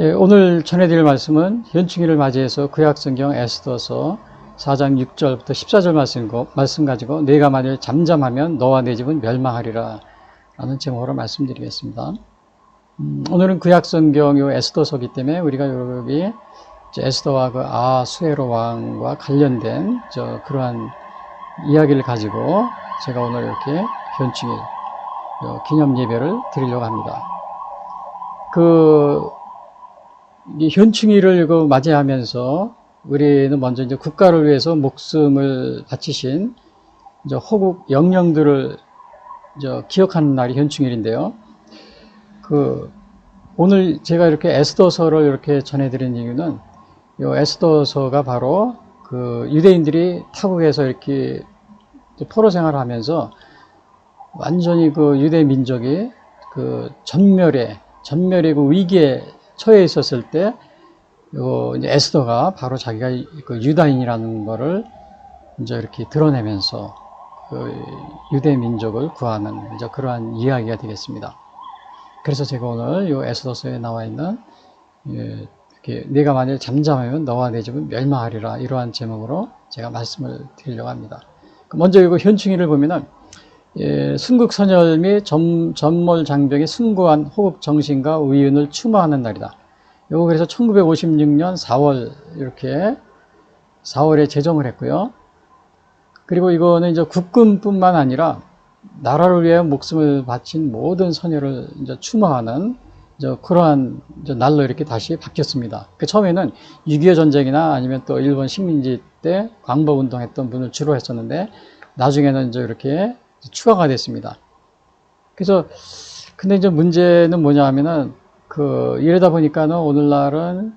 예, 오늘 전해드릴 말씀은 현충일을 맞이해서 구약성경 에스더서 4장 6절부터 14절 말씀, 고- 말씀 가지고 내가 만일 잠잠하면 너와 내 집은 멸망하리라 라는 제목으로 말씀드리겠습니다. 음, 오늘은 구약성경 요 에스더서기 때문에 우리가 여기 에스더와 그 아수에로 왕과 관련된 저 그러한 이야기를 가지고 제가 오늘 이렇게 현충일 요 기념 예배를 드리려고 합니다. 그이 현충일을 그 맞이하면서 우리는 먼저 이제 국가를 위해서 목숨을 바치신 이제 호국 영령들을 이제 기억하는 날이 현충일인데요. 그 오늘 제가 이렇게 에스더서를 이렇게 전해드린 이유는 이 에스더서가 바로 그 유대인들이 타국에서 이렇게 포로 생활을 하면서 완전히 그 유대 민족이 그 전멸에 전멸의 그 위기에 처해 있었을 때, 요 이제 에스더가 바로 자기가 그 유다인이라는 거를 이제 이렇게 드러내면서 그 유대 민족을 구하는 이제 그러한 이야기가 되겠습니다. 그래서 제가 오늘 요 에스더서에 나와 있는 예, 이렇게 내가 만일 잠잠하면 너와 내 집은 멸망하리라 이러한 제목으로 제가 말씀을 드리려고 합니다. 그 먼저 이거 현충일을 보면은 예, 순국선열 및 전, 전몰 장병이 숭고한 호국 정신과 의윤을 추모하는 날이다. 요거 그래서 1956년 4월 이렇게 4월에 제정을 했고요. 그리고 이거는 이제 국군뿐만 아니라 나라를 위해 목숨을 바친 모든 선열을 이제 추모하는 이제 그러한 이제 날로 이렇게 다시 바뀌었습니다. 그 처음에는 6.25 전쟁이나 아니면 또 일본 식민지 때 광복 운동했던 분을 주로 했었는데 나중에는 이제 이렇게 추가가 됐습니다. 그래서 근데 이제 문제는 뭐냐 하면은 그 이러다 보니까는 오늘날은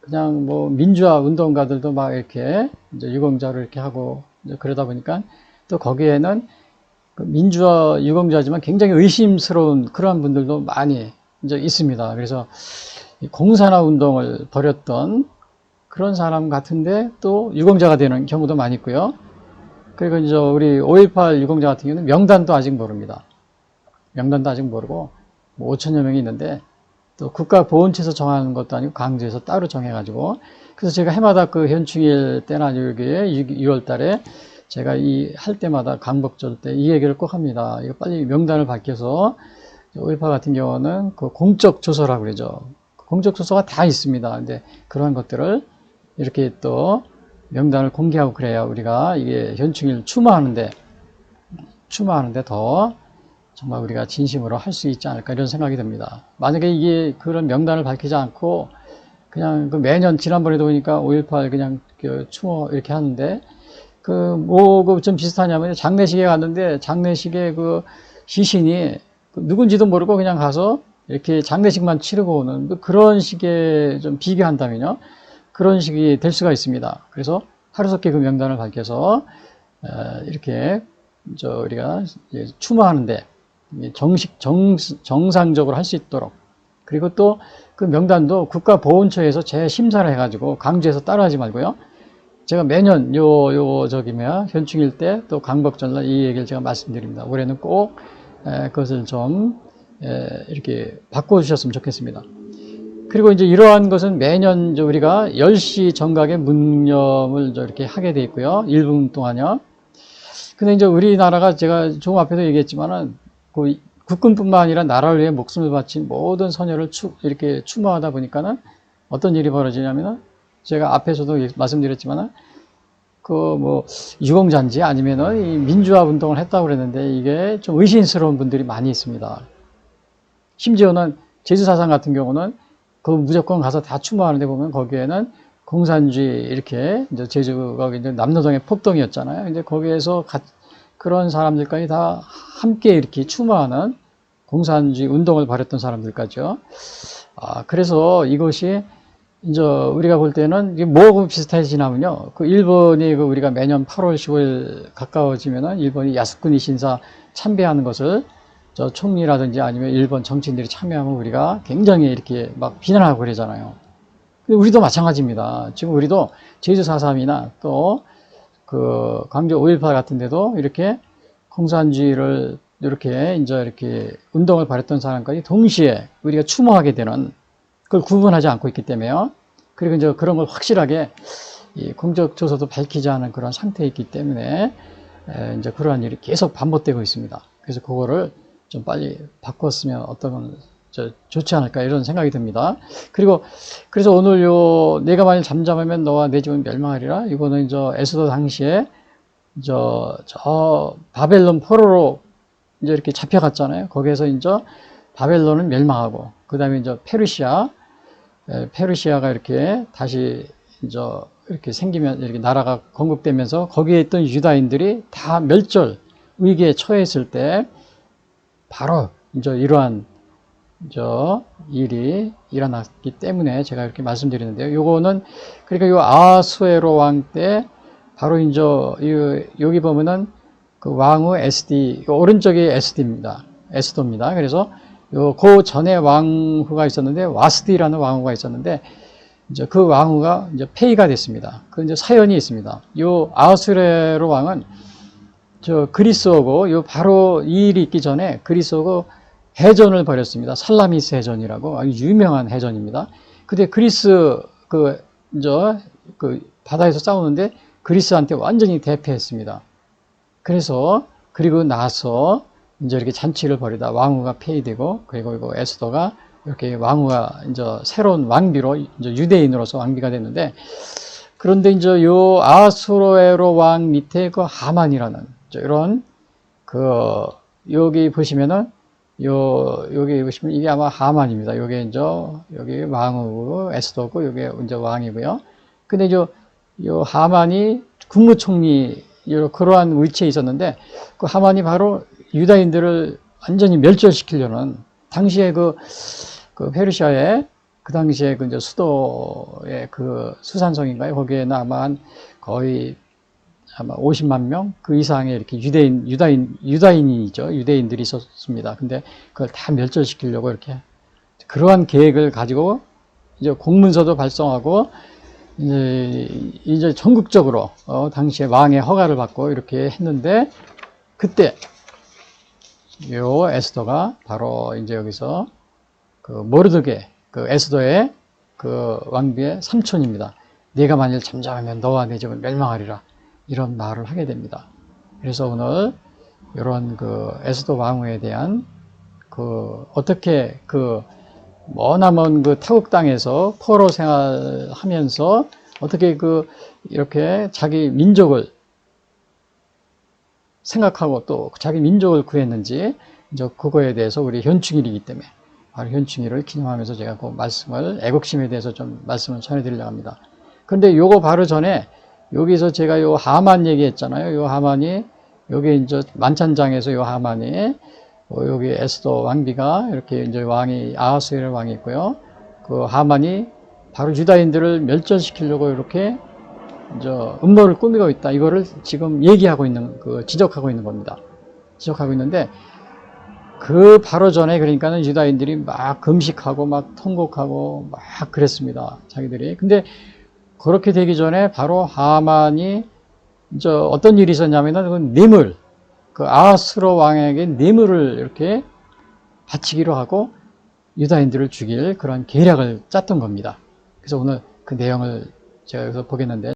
그냥 뭐 민주화 운동가들도 막 이렇게 이제 유공자를 이렇게 하고 그러다 보니까 또 거기에는 그 민주화 유공자지만 굉장히 의심스러운 그러한 분들도 많이 이제 있습니다. 그래서 이 공산화 운동을 벌였던 그런 사람 같은데 또 유공자가 되는 경우도 많이 있고요. 그리고 이제 우리 5.18 유공자 같은 경우는 명단도 아직 모릅니다. 명단도 아직 모르고 뭐 5천여 명이 있는데 또 국가보훈처에서 정하는 것도 아니고 강제해서 따로 정해가지고 그래서 제가 해마다 그 현충일 때나 여기에 6월 달에 제가 이 할 때마다 강복절 때 이 얘기를 꼭 합니다. 이거 빨리 명단을 밝혀서 5.18 같은 경우는 그 공적 조서라고 그러죠. 공적 조서가 다 있습니다. 근데 그러한 것들을 이렇게 또 명단을 공개하고 그래야 우리가 이게 현충일 추모하는데 추모하는데 더 정말 우리가 진심으로 할 수 있지 않을까 이런 생각이 듭니다. 만약에 이게 그런 명단을 밝히지 않고 그냥 그 매년 지난번에도 보니까 5.18 그냥 그 추모 이렇게 하는데 그 뭐좀 비슷하냐면 장례식에 갔는데 장례식에 그 시신이 그 누군지도 모르고 그냥 가서 이렇게 장례식만 치르고 오는 뭐 그런 식의 좀 비교한다면요. 그런 식이 될 수가 있습니다. 그래서 하루속히 그 명단을 밝혀서 어, 이렇게 저 우리가 추모하는데 정식 정, 정상적으로 할 수 있도록 그리고 또 그 명단도 국가보훈처에서 재심사를 해가지고 강제해서 따라하지 말고요. 제가 매년 요 요 저기 뭐야 현충일 때 또 강복절날 이 얘기를 제가 말씀드립니다. 올해는 꼭 에, 그것을 좀 에, 이렇게 바꿔주셨으면 좋겠습니다. 그리고 이제 이러한 것은 매년 우리가 10시 정각에 문념을 이렇게 하게 돼 있고요. 1분 동안요. 근데 이제 우리나라가 제가 조금 앞에도 얘기했지만은 그 국군뿐만 아니라 나라를 위해 목숨을 바친 모든 선열을 추, 이렇게 추모하다 보니까는 어떤 일이 벌어지냐면은 제가 앞에서도 말씀드렸지만은 그 뭐 유공자인지 아니면은 이 민주화 운동을 했다고 그랬는데 이게 좀 의심스러운 분들이 많이 있습니다. 심지어는 제주사상 같은 경우는 그 무조건 가서 다 추모하는데 보면 거기에는 공산주의 이렇게 이제 제주가 이제 남노동의 폭동이었잖아요. 이제 거기에서 가, 그런 사람들까지 다 함께 이렇게 추모하는 공산주의 운동을 벌였던 사람들까지요. 아, 그래서 이것이 이제 우리가 볼 때는 이게 뭐하고 비슷해지냐면요. 그 일본이 그 우리가 매년 8월 15일 가까워지면은 일본이 야스쿠니 신사 참배하는 것을 저 총리라든지 아니면 일본 정치인들이 참여하면 우리가 굉장히 이렇게 막 비난하고 그러잖아요. 우리도 마찬가지입니다. 지금 우리도 제주 4.3이나 또 그 광주 5.18 같은 데도 이렇게 공산주의를 이렇게 이제 이렇게 운동을 벌였던 사람까지 동시에 우리가 추모하게 되는 그걸 구분하지 않고 있기 때문에요. 그리고 이제 그런 걸 확실하게 이 공적 조서도 밝히지 않은 그런 상태에 있기 때문에 에, 이제 그러한 일이 계속 반복되고 있습니다. 그래서 그거를 좀 빨리 바꿨으면 어떤 저 좋지 않을까 이런 생각이 듭니다. 그리고 그래서 오늘 요 내가 만일 잠잠하면 너와 내 집은 멸망하리라 이거는 저 에스더 당시에 저, 저 바벨론 포로로 이제 이렇게 잡혀갔잖아요. 거기에서 이제 바벨론은 멸망하고 그 다음에 이제 페르시아 에, 페르시아가 이렇게 다시 이제 이렇게 생기면 이렇게 나라가 건국되면서 거기에 있던 유다인들이 다 멸절 위기에 처했을 때 바로 이제 이러한 저 일이 일어났기 때문에 제가 이렇게 말씀드리는데요. 요거는 그러니까 요 아수에로 왕 때 바로 이제 이- 여기 보면은 그 왕후 SD 요 오른쪽이 SD입니다. 에스도입니다. 그래서 요그 전에 왕후가 있었는데 와스디라는 왕후가 있었는데 이제 그 왕후가 이제 폐위가 됐습니다. 그 이제 사연이 있습니다. 요 아수레로 왕은 저 그리스어고 요 바로 이 일이 있기 전에 그리스어고 해전을 벌였습니다. 살라미스 해전이라고 아주 유명한 해전입니다. 근데 그리스 그저그 바다에서 싸우는데 그리스한테 완전히 대패했습니다. 그래서 그리고 나서 이제 이렇게 잔치를 벌이다 왕후가 폐위되고 그리고 이거 에스더가 이렇게 왕후가 이제 새로운 왕비로 이제 유대인으로서 왕비가 됐는데 그런데 이제 요 아수로에로 왕 밑에 그 하만이라는 저 이런 그 여기 보시면은 요 여기 보시면 이게 아마 하만입니다. 요게 이제 여기 왕후 에스더고 요게 이제 왕이고요. 근데 이제 요 하만이 국무총리 요 그러한 위치에 있었는데 그 하만이 바로 유다인들을 완전히 멸절시키려는 당시에 그, 그 페르시아의 그 당시에 그 이제 수도의 그 수산성인가요? 아마 한 거의 아마 50만 명 그 이상의 이렇게 유대인 유다인 유다인이죠 유대인들이 있었습니다. 근데 그걸 다 멸절시키려고 이렇게 그러한 계획을 가지고 이제 공문서도 발송하고 이제 이제 전국적으로 어, 당시에 왕의 허가를 받고 이렇게 했는데 그때 요 에스더가 바로 이제 여기서 그 모르드게 그 에스더의 그 왕비의 삼촌입니다. 네가 만일 잠잠하면 너와 내 집은 멸망하리라 이런 말을 하게 됩니다. 그래서 오늘 이런 그 에스더 왕후에 대한 그 어떻게 그 머나먼 그 타국 땅에서 포로 생활하면서 어떻게 그 이렇게 자기 민족을 생각하고 또 자기 민족을 구했는지 이제 그거에 대해서 우리 현충일이기 때문에 바로 현충일을 기념하면서 제가 그 말씀을 애국심에 대해서 좀 말씀을 전해드리려고 합니다. 그런데 요거 바로 전에 여기서 제가 요 하만 얘기했잖아요. 요 하만이 여기 이제 만찬장에서 요 하만이 어, 여기 에스더 왕비가 이렇게 이제 왕이 아하수엘 왕이 있고요. 그 하만이 바로 유다인들을 멸절시키려고 이렇게 이제 음모를 꾸미고 있다. 이거를 지금 얘기하고 있는 그 지적하고 있는 겁니다. 지적하고 있는데 그 바로 전에 그러니까는 유다인들이 막 금식하고 막 통곡하고 막 그랬습니다. 자기들이. 근데 그렇게 되기 전에 바로 하만이 이제 어떤 일이 있었냐면은 그 뇌물 그 아하스로 왕에게 뇌물을 이렇게 바치기로 하고 유다인들을 죽일 그런 계략을 짰던 겁니다. 그래서 오늘 그 내용을 제가 여기서 보겠는데